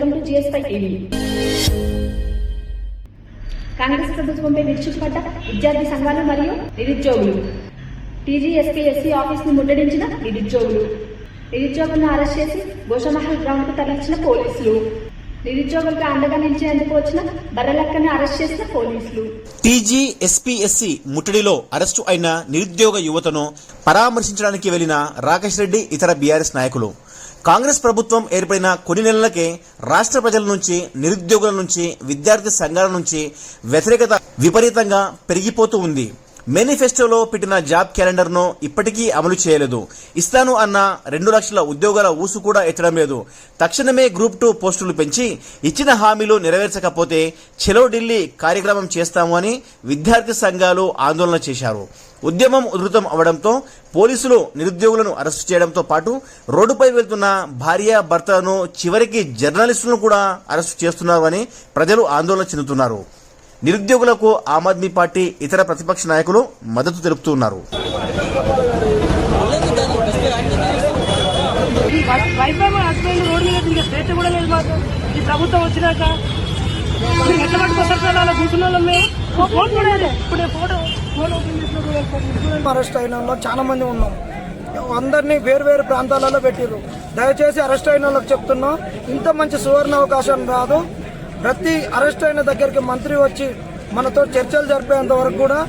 Welcome to జిఎస్పై TV Congress ప్రభుత్వంపై విరుచుకుపడ్డ విద్యార్థి సంఘాలు మరియు నిరుద్యోగులు. టీజీఎస్కే ఎస్సీ ఆఫీస్ను ముట్టడించిన నిరుద్యోగులు. నిరుద్యోగులను అరెస్ట్ చేసి గోషమహల్ గ్రౌండ్కు తరలించిన పోలీసులు. నిరుద్యోగులకు అండగా నిలిచేందుకు వచ్చిన బర్రలక్కని అరెస్ట్ చేసిన పోలీసులు. టీజీ ముట్టడిలో అరెస్టు అయిన నిరుద్యోగ యువతను పరామర్శించడానికి వెళ్ళిన రాకేష్ రెడ్డి ఇతర బీఆర్ఎస్ నాయకులు. కాంగ్రెస్ ప్రభుత్వం ఏర్పడిన కొన్ని నెలలకే రాష్ట్ర ప్రజల నుంచి నిరుద్యోగుల నుంచి విద్యార్థి సంఘాల నుంచి వ్యతిరేకత విపరీతంగా పెరిగిపోతూ ఉంది. మేనిఫెస్టోలో పెట్టిన జాబ్ క్యాలెండర్ను ఇప్పటికీ అమలు చేయలేదు. ఇస్తాను అన్న రెండు లక్షల ఉద్యోగాల ఊసు కూడా ఎత్తడం లేదు. తక్షణమే గ్రూప్ టూ పోస్టులు పెంచి ఇచ్చిన హామీలు నెరవేర్చకపోతే చెలో ఢిల్లీ కార్యక్రమం చేస్తాము అని విద్యార్థి సంఘాలు ఆందోళన చేశారు. ఉద్యమం ఉధృతం అవడంతో పోలీసులు నిరుద్యోగులను అరెస్టు చేయడంతో పాటు రోడ్డుపై వెళ్తున్న భార్య భర్తలను చివరికి జర్నలిస్టులను కూడా అరెస్టు చేస్తున్నారని ప్రజలు ఆందోళన చెందుతున్నారు. నిరుద్యోగులకు ఆమ్ ఆద్మీ పార్టీ ఇతర ప్రతిపక్ష నాయకులు మద్దతు తెలుపుతున్నారు ఈ వైఫై మా హస్బెండ్ రోడ్ మీద ఇంకా స్వేచ్ఛ కూడా లేదు మాకు ఈ ప్రభుత్వం వచ్చినాక మేము ఎట్లా పట్టుకొస్తారు అలా కూర్చున్న ఫోన్ కూడా ఇప్పుడు ఫోటో ఫోన్ ఓపెన్ అరెస్ట్ అయిన వాళ్ళు చాలా మంది ఉన్నాం. అందరినీ వేరు వేరు ప్రాంతాలలో పెట్టిర్రు. దయచేసి అరెస్ట్ అయిన వాళ్ళకి చెప్తున్నా ఇంత మంచి సువర్ణ అవకాశం రాదు. ప్రతి అరెస్ట్ అయిన దగ్గరికి మంత్రి వచ్చి మనతో చర్చలు జరిపేంత వరకు కూడా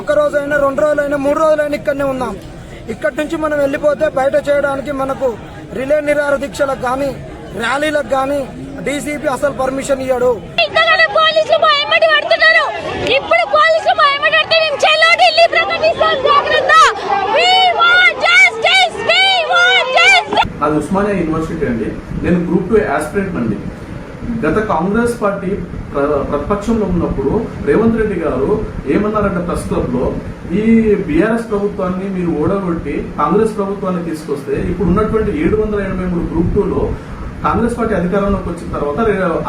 ఒక రోజైనా రెండు రోజులైనా మూడు రోజులైనా ఇక్కడనే ఉన్నాం. ఇక్కడి నుంచి మనం వెళ్ళిపోతే బయట చేయడానికి మనకు రిలే నిరాహార దీక్షలకు కానీ ర్యాలీలకు కానీ డీసీపీ అసలు పర్మిషన్ ఇయ్యడు. ఇప్పుడు పోలీసులు! అది ఉస్మానియా యూనివర్సిటీ అండి. నేను గ్రూప్ టూ ఆస్పిరెంట్ అండి. గత కాంగ్రెస్ పార్టీ ప్ర- ప్రతిపక్షంలో ఉన్నప్పుడు రేవంత్ రెడ్డి గారు ఏమన్నారంటే ప్రెస్ క్లబ్లో ఈ బీఆర్ఎస్ ప్రభుత్వాన్ని మీరు ఓడగొట్టి కాంగ్రెస్ ప్రభుత్వాన్ని తీసుకొస్తే ఇప్పుడు ఉన్నటువంటి ఏడు వందల ఎనభై మూడు గ్రూప్ టూలో కాంగ్రెస్ పార్టీ అధికారంలోకి వచ్చిన తర్వాత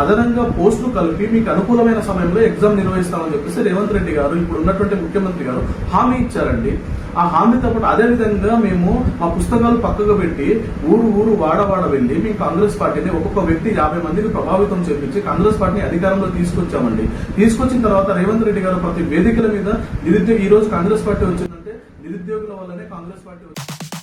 అదనంగా పోస్టులు కలిపి మీకు అనుకూలమైన సమయంలో ఎగ్జామ్ నిర్వహిస్తామని చెప్పేసి రేవంత్ రెడ్డి గారు ఇప్పుడు ఉన్నటువంటి ముఖ్యమంత్రి గారు హామీ ఇచ్చారండి. ఆ హామీతో పాటు అదే విధంగా మేము మా పుస్తకాలు పక్కకు పెట్టి ఊరు ఊరు వాడవాడ వెళ్ళి మేము కాంగ్రెస్ పార్టీని ఒక్కొక్క వ్యక్తి యాభై మందికి ప్రభావితం చేపించి కాంగ్రెస్ పార్టీని అధికారంలో తీసుకొచ్చామండి. తీసుకొచ్చిన తర్వాత రేవంత్ రెడ్డి గారు ప్రతి వేదికల మీద నిరుద్యోగ ఈ రోజు కాంగ్రెస్ పార్టీ వచ్చినట్టు నిరుద్యోగుల వల్లనే కాంగ్రెస్ పార్టీ వచ్చింది.